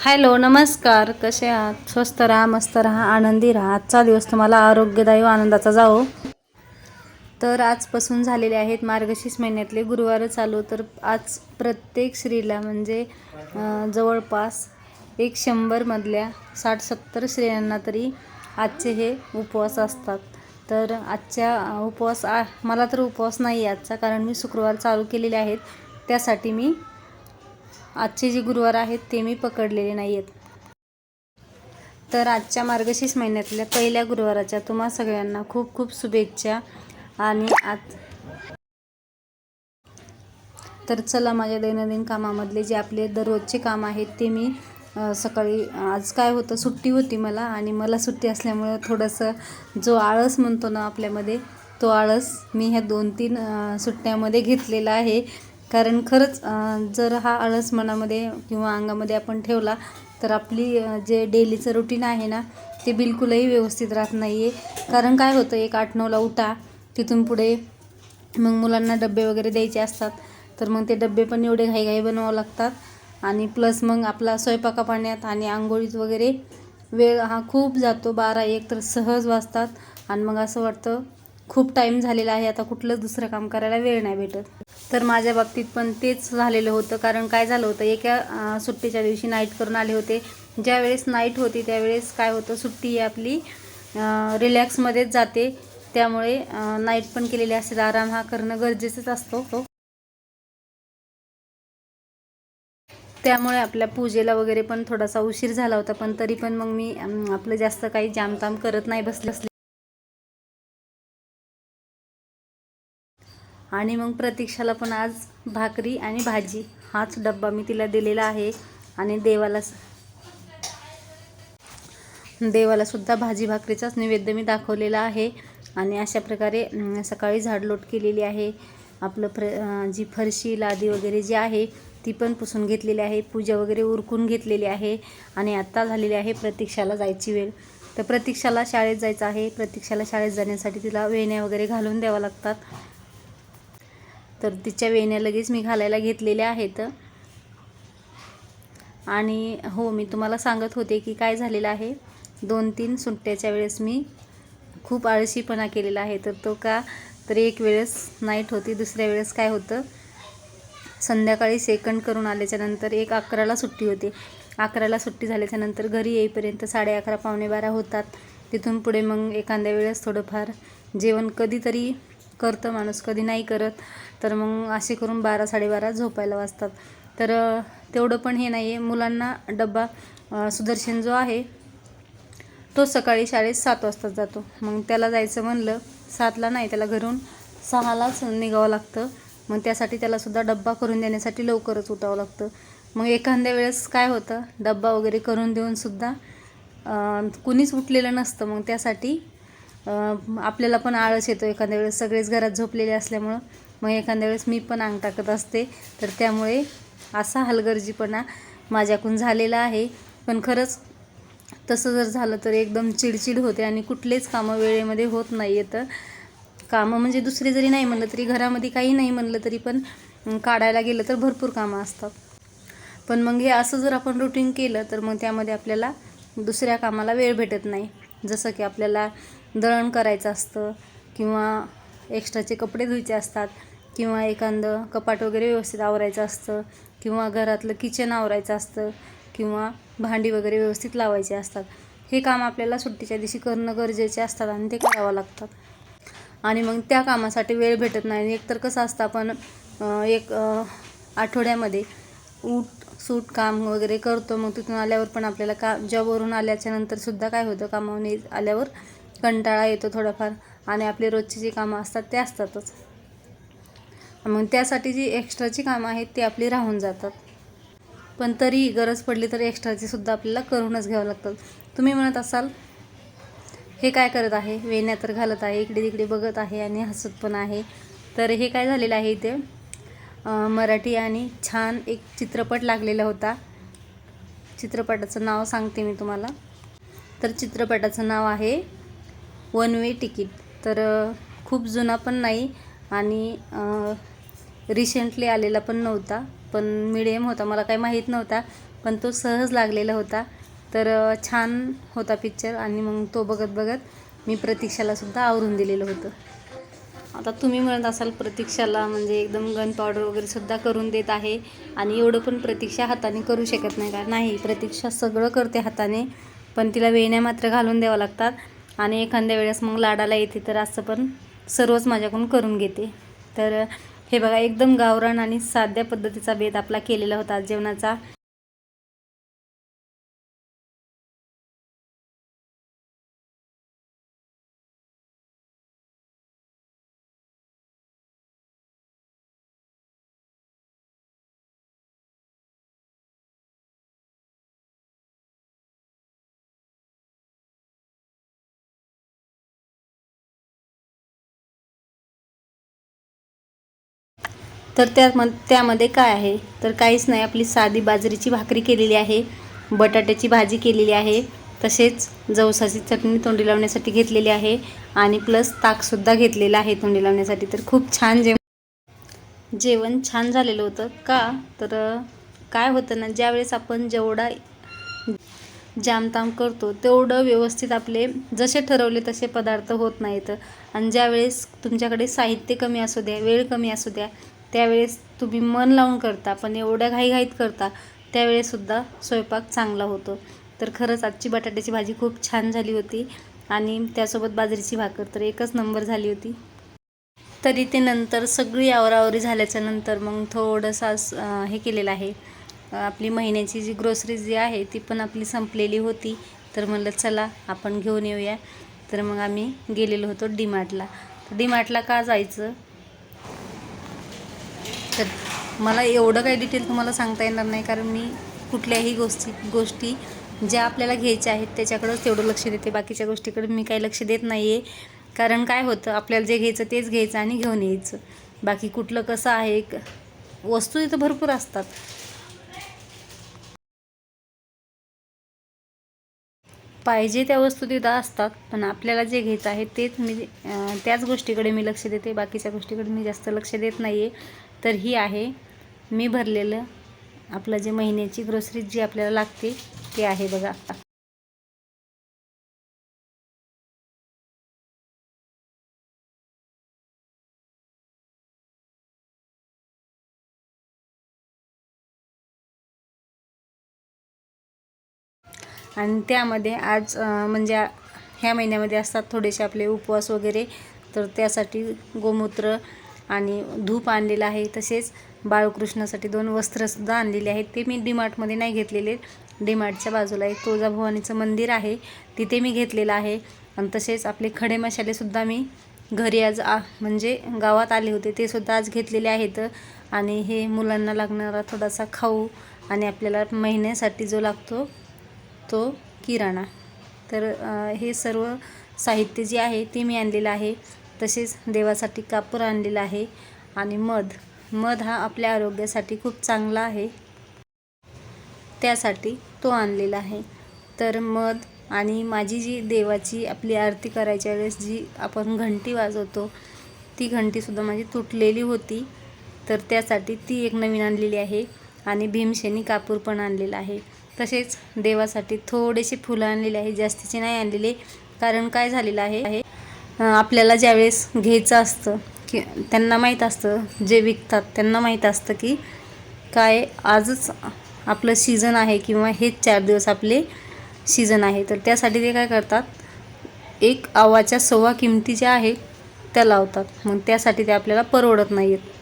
Hello नमस्कार. कसे आहात? स्वस्त राहा मस्त राहा आनंदी राहा. आजचा दिवस तुम्हाला आरोग्यदायी व आनंदाचा जावो. तर आजपासून झालेले आहेत मार्गशीर्ष महिन्यातले. गुरुवार चालू. तर आज प्रत्येक स्त्रीला म्हणजे जवळपास एक शंभरमधल्या साठ सत्तर स्त्रियांना तरी आजचे हे उपवास असतात. तर आजच्या उपवास आ मला तर उपवास नाही आहे आजचा. कारण मी शुक्रवार चालू केलेले आहेत. त्यासाठी मी आजचे जे गुरुवार आहेत ते मी पकडलेले नाही आहेत तर आजच्या मार्गशीर्ष महिन्यातल्या पहिल्या गुरुवाराच्या तुम्हा सगळ्यांना खूप खूप शुभेच्छा आणि आज तर चला माझ्या दैनंदिन कामामधले जे आपले दररोजचे काम आहेत ते मी सकाळी आज काय होतं सुट्टी होती मला आणि मला सुट्टी असल्यामुळं थोडंसं जो आळस म्हणतो ना आपल्यामध्ये तो आळस मी ह्या दोन तीन सुट्ट्यामध्ये घेतलेला आहे. कारण खरंच जर हा आळस मनामध्ये किंवा अंगामध्ये आपण ठेवला तर आपली जे डेलीचं रुटीन आहे ना ते बिलकुलही व्यवस्थित राहत नाही आहे कारण काय होतं एक आठ नऊला उठा तिथून पुढे मग मुलांना डबे वगैरे द्यायचे असतात तर मग ते डबे पण एवढे घाईघाई बनवावं लागतात. आणि प्लस मग आपला स्वयंपाका पाण्यात आणि आंघोळीत वगैरे वेळ हा खूप जातो बारा एक तर सहज वाजतात. आणि मग असं वाटतं खूप टाईम झालेला आहे आता कुठलंच दुसरं काम करायला वेळ नाही भेटत. तर माझ्या बाबतीत पण तेच झालेलं होतं कारण काय झालं होतं एका सुट्टीच्या दिवशी नाईट करून आले होते. ज्यावेळेस नाईट होती त्यावेळेस काय होतं सुट्टी ही आपली रिलॅक्समध्येच जाते. त्यामुळे नाईट पण केलेली असते आराम हा करणं गरजेचंच असतो हो. त्यामुळे आपल्या पूजेला वगैरे पण थोडासा उशीर झाला होता पण तरी पण मग मी आपलं जास्त काही जामताम करत नाही बसले. आणि मग प्रतीक्षाला पण आज भाकरी आणि भाजी हाच डब्बा मी तिला दिलेला आहे. आणि देवाला देवालासुद्धा भाजी भाकरीचाच नैवेद्य मी दाखवलेला आहे. आणि अशा प्रकारे सकाळी झाडलोट केलेली आहे. आपलं फ्र जी फरशी लादी वगैरे जी आहे ती पण पुसून घेतलेली आहे. पूजा वगैरे उरकून घेतलेली आहे. आणि आत्ता झालेली आहे प्रतीक्षाला जायची वेळ. तर प्रतीक्षाला शाळेत जायचं आहे. प्रतीक्षाला शाळेत जाण्यासाठी तिला वेण्या वगैरे घालून द्यावं लागतात. तर तिच्या वेण्या लगेच मी घालायला घेतलेल्या आहेत. आणि हो मी तुम्हाला सांगत होते की काय झालेलं आहे. दोन तीन सुट्ट्याच्या वेळेस मी खूप आळशीपणा केलेला आहे. तर तो का तर एक वेळेस नाईट होती दुसऱ्या वेळेस काय होतं? संध्याकाळी सेकंड करून आल्याच्यानंतर एक अकराला सुट्टी होती. अकराला सुट्टी झाल्याच्यानंतर घरी येईपर्यंत साडे अकरा पावणे बारा होतात. तिथून पुढे मग एखाद्या वेळेस थोडंफार जेवण कधीतरी करतं माणूस कधी नाही करत. तर मग असे करून बारा साडेबारा झोपायला वाजतात. तर तेवढं पण हे नाही आहे मुलांना डब्बा सुदर्शन जो आहे तो सकाळी शाळेत सात वाजता जातो. मग त्याला जायचं म्हणलं सातला नाही त्याला घरून सहालाच निघावं लागतं. मग त्यासाठी त्यालासुद्धा डब्बा करून देण्यासाठी लवकरच उठावं लागतं. मग एखाद्या वेळेस काय होतं डब्बा वगैरे करून देऊन सुद्धा कुणीच उठलेलं नसतं. मग त्यासाठी आपल्याला पण आळस येतो. एखाद्या वेळेस सगळेच घरात झोपलेले असल्यामुळं मग एखाद्या वेळेस मी पण अंग टाकत असते. तर त्यामुळे असा हलगर्जीपणा माझ्याकडून झालेला आहे. पण खरंच तसं जर झालं तर एकदम चिडचिड होते आणि कुठलेच कामं वेळेमध्ये होत नाही येतं कामं म्हणजे दुसरे जरी नाही म्हणलं तरी घरामध्ये काही नाही म्हणलं तरी पण काढायला गेलं तर भरपूर कामं असतात. पण मग हे असं जर आपण रुटीन केलं तर मग त्यामध्ये आपल्याला दुसऱ्या कामाला वेळ भेटत नाही. जसं की आपल्याला दळण करायचं असतं किंवा एक्स्ट्राचे कपडे धुयचे असतात किंवा एखादं कपाट वगैरे व्यवस्थित आवरायचं असतं किंवा घरातलं किचन आवरायचं असतं किंवा भांडी वगैरे व्यवस्थित लावायचे असतात. हे काम आपल्याला सुट्टीच्या दिवशी करणं गरजेचे असतात आणि ते करावं लागतात. आणि मग त्या कामासाठी वेळ भेटत नाही. एकतर कसं असतं आपण एक आठवड्यामध्ये ऊट सूट काम वगैरे करतो. मग तिथून आल्यावर पण आपल्याला का जॉबवरून आल्याच्यानंतर सुद्धा काय होतं कामावून आल्यावर कंटाळा येतो थोडाफार आणि आपली रोजची जी कामं असतात ते असतातच. मग त्यासाठी जी एक्स्ट्राची कामं आहेत ती आपली राहून जातात. पण तरी गरज पडली तर एक्स्ट्राची सुद्धा आपल्याला करूनच घ्यावं लागतात तुम्ही म्हणत असाल हे काय करत आहे? वेण्या तर घालत आहे इकडे तिकडे बघत आहे आणि हसत पण आहे. तर हे काय झालेलं आहे इथे? मराठी आणि छान एक चित्रपट लागलेला होता. चित्रपटाचं नाव सांगते मी तुम्हाला. तर चित्रपटाचं नाव आहे वन वे तिकीट तर खूप जुना पण नाही आणि रिसेंटली आलेला पण नव्हता. पण मिडियम होता. मला काही माहीत नव्हता. पण तो सहज लागलेला होता. तर छान होता पिक्चर आणि मग तो बघत बघत मी प्रतीक्षालासुद्धा आवरून दिलेलं होतं. आता तुम्ही म्हणत असाल प्रतीक्षाला म्हणजे एकदम गन पावडर वगैरेसुद्धा करून देत आहे आणि एवढं पण प्रतीक्षा हाताने करू शकत नाही का? नाही प्रतीक्षा सगळं करते हाताने. पण तिला वेण्या मात्र घालून द्यावं लागतात. आणि एखाद्या वेळेस मग लाडाला येते तर असं पण सर्वच माझ्याकडून करून घेते. तर हे बघा एकदम गावरान आणि साध्या पद्धतीचा बेत आपला केलेला होता जेवणाचा. तर त्या त्यामध्ये काय आहे? तर काहीच नाही. आपली साधी बाजरीची भाकरी केलेली आहे बटाट्याची भाजी केलेली आहे तसेच जवसाची चटणी तोंडी लावण्यासाठी घेतलेली आहे आणि प्लस ताकसुद्धा घेतलेलं आहे तोंडी लावण्यासाठी. तर खूप छान जेवण जेवण छान झालेलं होतं. का? तर काय होतं ना ज्यावेळेस आपण जेवढा जामताम करतो तेवढं व्यवस्थित आपले जसे ठरवले तसे पदार्थ होत नाहीत. आणि ज्यावेळेस तुमच्याकडे साहित्य कमी असू द्या वेळ कमी असू द्या त्यावेळेस तुम्ही मन लावून करता पण एवढ्या घाईघाईत करता त्यावेळेससुद्धा स्वयंपाक चांगला होतो. तर खरंच आजची बटाट्याची भाजी खूप छान झाली होती आणि त्यासोबत बाजरीची भाकर तर एकच नंबर झाली होती. तरी ते नंतर सगळी आवरावरी झाल्याच्यानंतर मग थोडंसं हे केलेलं आहे. आपली महिन्याची जी ग्रोसरी जी आहे ती पण आपली संपलेली होती. तर म्हणलं चला आपण घेऊन येऊया. तर मग आम्ही गेलेलो होतो डीमार्टला डीमार्टला का जायचं? तर मला एवढं काही डिटेल तुम्हाला सांगता येणार नाही कारण मी कुठल्याही गोष्टी गोष्टी ज्या आपल्याला घ्यायच्या आहेत त्याच्याकडंच तेवढं लक्ष देते. बाकीच्या गोष्टीकडे मी काही लक्ष देत नाही आहे कारण काय होतं आपल्याला जे घ्यायचं तेच घ्यायचं आणि घेऊन यायचं. बाकी कुठलं कसं आहे वस्तू इथं भरपूर असतात. पाहिजे त्या वस्तू तिथं असतात पण आपल्याला जे घ्यायचं आहे तेच मी त्याच गोष्टीकडे मी लक्ष देते. बाकीच्या गोष्टीकडे मी जास्त लक्ष देत नाही आहे तर ही आहे मी भरलेलं आपलं जे महिन्याची ग्रोसरी जी आपल्याला लागते ते आहे बघा आणि त्यामध्ये आज म्हणजे ह्या महिन्यामध्ये असतात थोडेसे आपले उपवास वगैरे तर त्यासाठी गोमूत्र आणि धूप आणलेलं आहे. तसेच बाळकृष्णासाठी दोन वस्त्रसुद्धा आणलेले आहेत. ते मी डीमार्टमध्ये नाही घेतलेले. डीमार्टच्या बाजूला एक तुळजाभवानीचं मंदिर आहे. तिथे मी घेतलेलं आहे. आणि तसेच आपले खडे मसालेसुद्धा मी घरी आज आ म्हणजे गावात आले होते. ते सुद्धा आज घेतलेले आहेत. आणि हे मुलांना लागणारा थोडासा खाऊ आणि आपल्याला महिन्यासाठी जो लागतो तो किराणा. तर हे सर्व साहित्य जे आहे ते मी आणलेलं आहे. तसेच देवासाठी कापूर आणलेला आहे आणि मध. मध हा आपल्या आरोग्यासाठी खूप चांगला आहे. त्यासाठी तो आणलेला आहे. तर मध आणि माझी जी देवाची आपली आरती करायच्या वेळेस जी आपण घंटी वाजवतो ती घंटीसुद्धा माझी तुटलेली होती. तर त्यासाठी ती एक नवीन आणलेली आहे आणि भीमशेनी कापूर पण आणलेला आहे. तसेच देवासाठी थोडेसे फुलं आणलेले आहे. जास्तीचे नाही आणलेले कारण काय झालेलं आहे? आपल्याला ज्यावेळेस घ्यायचं असतं की त्यांना माहीत असतं जे विकतात त्यांना माहीत असतं की काय आजच आपलं सीझन आहे किंवा हेच चार दिवस आपले सीझन आहे. तर त्यासाठी ते काय करतात एक आवाच्या सव्वा किमती ज्या आहेत त्या लावतात. मग त्यासाठी ते आपल्याला परवडत नाही आहेत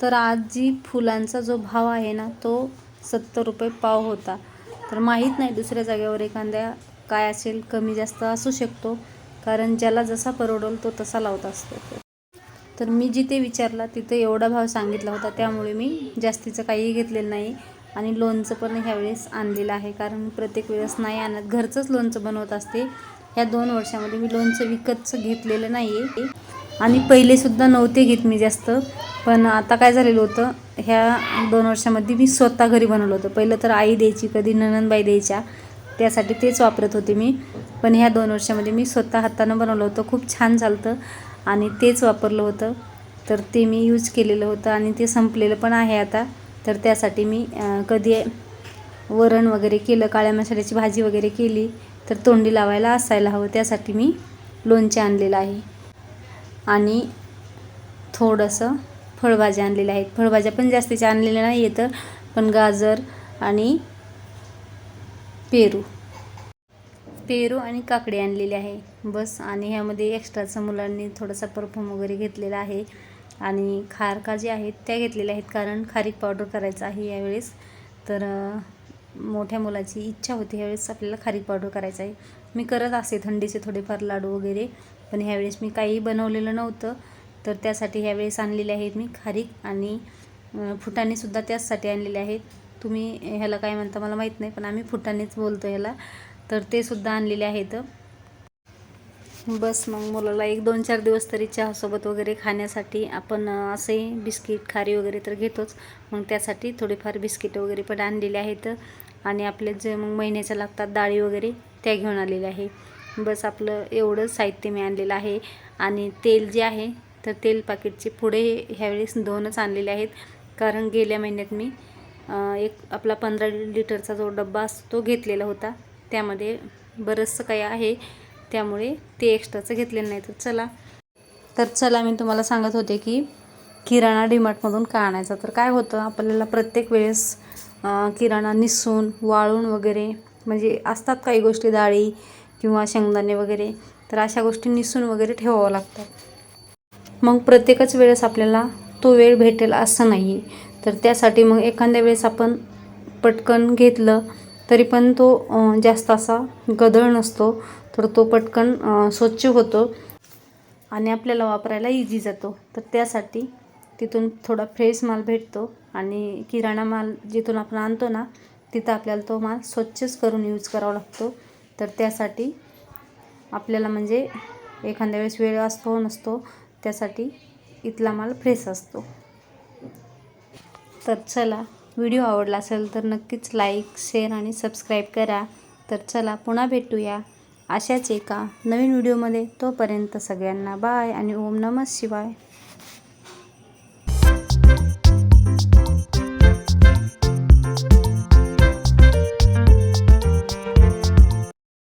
तर आज जी फुलांचा जो भाव आहे ना तो सत्तर रुपये पाव होता. तर माहीत नाही दुसऱ्या जागेवर एखाद्या काय असेल कमी जास्त असू शकतो. कारण ज्याला जसा परवडेल तो तसा लावत असतो तर मी जिथे विचारला तिथे एवढा भाव सांगितला होता. त्यामुळे मी जास्तीचं काहीही घेतलेलं नाही. आणि लोणचं पण ह्यावेळेस आणलेलं आहे. कारण प्रत्येक वेळेस नाही आणत. घरचंच लोणचं बनवत असते. ह्या दोन वर्षामध्ये मी लोणचं विकतचं घेतलेलं नाही आहे आणि पहिलेसुद्धा नव्हते घेत मी जास्त. पण आता काय झालेलं होतं ह्या दोन वर्षामध्ये मी स्वतः घरी बनवलं होतं. पहिलं तर आई द्यायची कधी ननंदबाई द्यायच्या. त्यासाठी तेच वापरत होते मी. पण ह्या दोन वर्षामध्ये मी स्वतः हातानं बनवलं होतं. खूप छान झालं आणि तेच वापरलं होतं. तर ते मी यूज केलेलं होतं आणि ते संपलेलं पण आहे आता. तर त्यासाठी मी कधी वरण वगैरे केलं काळ्या मसाल्याची भाजी वगैरे केली तर तोंडी लावायला असायला हवं. त्यासाठी मी लोणचे आणलेलं आहे. आणि थोडंसं फळभाज्या आणलेल्या आहेत. फळभाज्या पण जास्तीच्या आणलेल्या नाही येतं पण गाजर आणि पेरू. पेरू आणि काकडी आणलेली आहे. बस आणि ह्यामध्ये एक्स्ट्राचं मुलांनी थोडासा परफ्यूम वगैरे घेतलेला आहे. आणि खारका जे आहेत त्या घेतलेल्या आहेत. कारण खारीक पावडर करायचं आहे यावेळेस. तर मोठ्या मुलाची इच्छा होती ह्यावेळेस आपल्याला खारीक पावडर करायचं आहे. मी करत असे थंडीचे थोडेफार लाडू वगैरे. पण ह्यावेळेस मी काही बनवलेलं नव्हतं. तर त्यासाठी ह्यावेळेस आणलेले आहेत मी खारीक आणि फुटाणेसुद्धा त्याचसाठी आणलेले आहेत. तुम्ही ह्याला काय म्हणता मला माहीत नाही पण आम्ही फुटानेच बोलतो ह्याला. तर ते सुद्धा आणलेले आहेत. बस मग मुलाला एक दोन चार दिवस तरी चहासोबत वगैरे खाण्यासाठी आपण असे बिस्किट खारी वगैरे तर घेतोच. मग त्यासाठी थोडेफार बिस्किट वगैरे पण आणलेले आहेत. आणि आपले जे मग महिन्याच्या लागतात डाळी वगैरे त्या घेऊन आलेल्या आहे. बस आपलं एवढं साहित्य मी आणलेलं आहे. आणि तेल जे आहे तर तेल पाकिटचे पुढे ह्यावेळेस दोनच आणलेले आहेत. कारण गेल्या महिन्यात मी एक आपला पंधरा लिटरचा जो डब्बा असतो तो घेतलेला होता. त्यामध्ये बरंचसं काही आहे. त्यामुळे ते एक्स्ट्राचं घेतलेलं नाही. तर चला. तर चला मी तुम्हाला सांगत होते की किराणा डीमार्टमधून का आणायचा? तर काय होतं आपल्याला प्रत्येक वेळेस किराणा निसून वाळून वगैरे म्हणजे असतात काही गोष्टी डाळी किंवा शेंगदाणे वगैरे तर अशा गोष्टी निसून वगैरे ठेवावं लागतात मग प्रत्येकच वेळेस आपल्याला तो वेळ भेटेल असं नाही आहे तर त्यासाठी मग एखाद्या वेळेस आपण पटकन घेतलं तरी पण तो जास्त असा गदळ नसतो. तर तो पटकन स्वच्छ होतो आणि आपल्याला वापरायला इझी जातो. तर त्यासाठी तिथून थोडा फ्रेश माल भेटतो आणि किराणा माल जिथून आपण आणतो ना तिथं आपल्याला तो माल स्वच्छच करून यूज करावा लागतो. तर त्यासाठी आपल्याला म्हणजे एखाद्या वेळेस वेळ असतो नसतो त्यासाठी इथला माल फ्रेश असतो. तर चला व्हिडिओ आवडला असेल तर नक्कीच लाईक शेअर आणि सबस्क्राईब करा. तर चला पुन्हा भेटूया अशाच एका नवीन व्हिडिओमध्ये. तोपर्यंत सगळ्यांना बाय आणि ओम नमः शिवाय.